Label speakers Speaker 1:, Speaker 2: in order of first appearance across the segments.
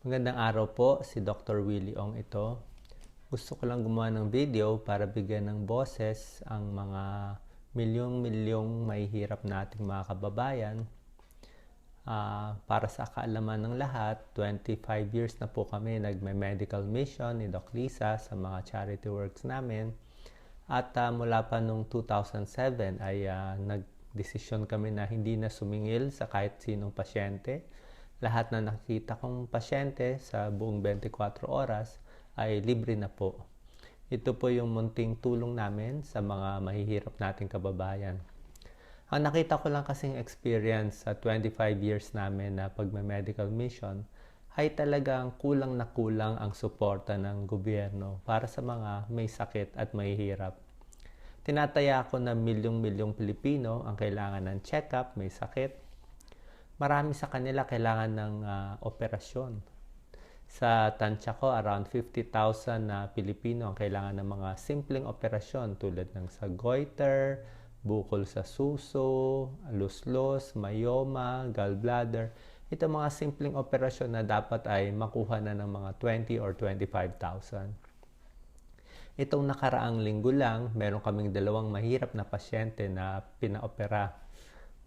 Speaker 1: Magandang araw po, si Dr. Willie Ong ito. Gusto ko lang gumawa ng video para bigyan ng boses ang mga milyong-milyong mahihirap nating mga kababayan. Ah, para sa kaalaman ng lahat, 25 years na po kami nagme-medical mission ni Doc Lisa sa mga charity works namin. At ah, mula pa nung 2007 ay ah, nagdesisyon kami na hindi na sumingil sa kahit sinong pasyente. Lahat na nakita kong pasyente sa buong 24 oras ay libre na po. Ito po yung munting tulong namin sa mga mahihirap nating kababayan. Ang nakita ko lang kasing experience sa 25 years namin na pagme-medical mission ay talagang kulang na kulang ang suporta ng gobyerno para sa mga may sakit at mahihirap. Tinataya ko na milyong-milyong Pilipino ang kailangan ng check-up, may sakit. Marami sa kanila kailangan ng ah, operasyon. Sa tansya ko, around 50,000 na Pilipino ang kailangan ng mga simpleng operasyon tulad ng sa goiter, bukol sa suso, luslos, mayoma, gallbladder. Ito mga simpleng operasyon na dapat ay makuha na ng mga 20 or 25,000. Itong nakaraang linggo lang, meron kaming dalawang mahirap na pasyente na pinaopera.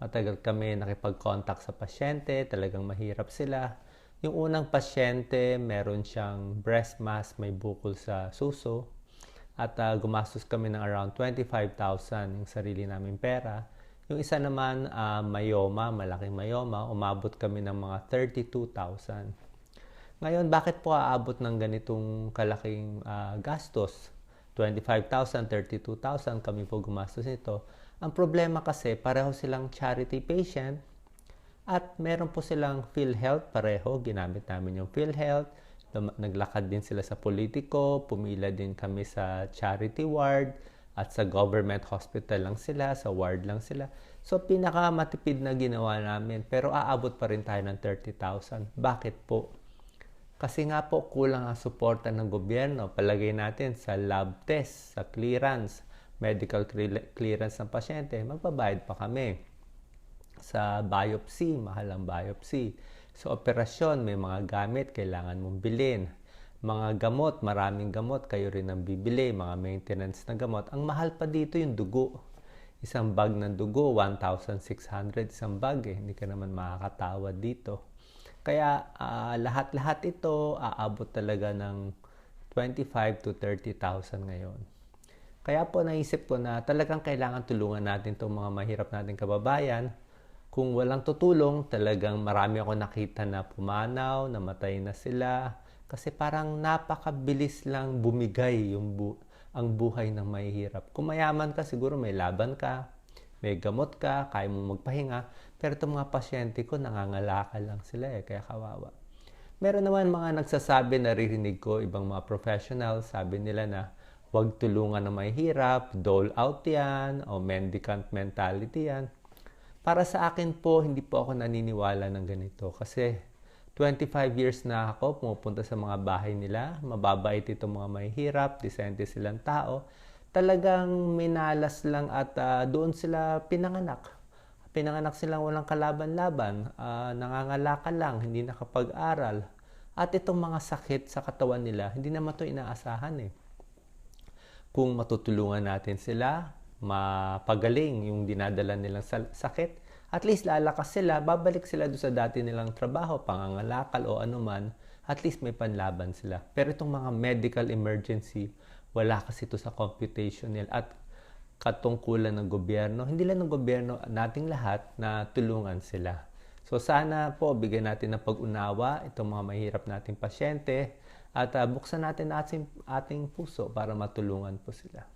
Speaker 1: Matagal kami nakipag-contact sa pasyente, talagang mahirap sila. Yung unang pasyente, meron siyang breast mass, may bukol sa suso. At ah, gumastos kami ng around 25,000 yung sarili naming pera. Yung isa naman, ah, mayoma, malaking mayoma, umabot kami ng mga 32,000. Ngayon, bakit po aabot ng ganitong kalaking ah, gastos? 25,000, 32,000 kami po gumastos nito. Ang problema kasi, pareho silang charity patient at meron po silang PhilHealth pareho. Ginamit namin yung PhilHealth. Naglakad din sila sa politiko. Pumila din kami sa charity ward. At sa government hospital lang sila. Sa ward lang sila. So, pinakamatipid na ginawa namin. Pero aabot pa rin tayo ng 30,000. Bakit po? Kasi nga po kulang ang suporta ng gobyerno. Palagay natin sa lab test, sa clearance, medical cle- clearance ng pasyente, magbabayad pa kami. Sa biopsy, mahal ang biopsy. Sa operasyon, may mga gamit kailangan mong bilhin. Mga gamot, maraming gamot, kayo rin ang bibili, mga maintenance na gamot. Ang mahal pa dito yung dugo. Isang bag ng dugo, 1,600 isang bag eh. Hindi ka naman makakatawad dito. Kaya ah, lahat-lahat ito aabot talaga ng 25 to 30,000 ngayon. Kaya po naisip ko na talagang kailangan tulungan natin itong mga mahirap nating kababayan. Kung walang tutulong, talagang marami ako nakita na pumanaw, namatay na sila. Kasi parang napakabilis lang bumigay yung bu- ang buhay ng mahihirap. Kung mayaman ka, siguro may laban ka, may gamot ka, kaya mong magpahinga. Pero itong mga pasyente ko, nangangalakal lang sila eh, kaya kawawa. Meron naman mga nagsasabi, naririnig ko, ibang mga professionals, sabi nila na huwag tulungan na mahirap, dole out yan, o mendicant mentality yan. Para sa akin po, hindi po ako naniniwala ng ganito. Kasi 25 years na ako pumupunta sa mga bahay nila. Mababait itong mga mahihirap, disente silang tao. Talagang minalas lang at ah, doon sila pinanganak. Pinanganak silang walang kalaban-laban, ah, nangangalakal lang, hindi nakapag-aral. At itong mga sakit sa katawan nila, hindi naman ito inaasahan eh kung matutulungan natin sila, mapagaling yung dinadala nilang sakit, at least lalakas sila, babalik sila doon sa dati nilang trabaho, pangangalakal o anuman, at least may panlaban sila. Pero itong mga medical emergency, wala kasi ito sa computation nila at katungkulan ng gobyerno, hindi lang ng gobyerno, nating lahat na tulungan sila. So sana po bigyan natin ng pag-unawa itong mga mahirap nating pasyente at ah, buksan natin ating, ating puso para matulungan po sila.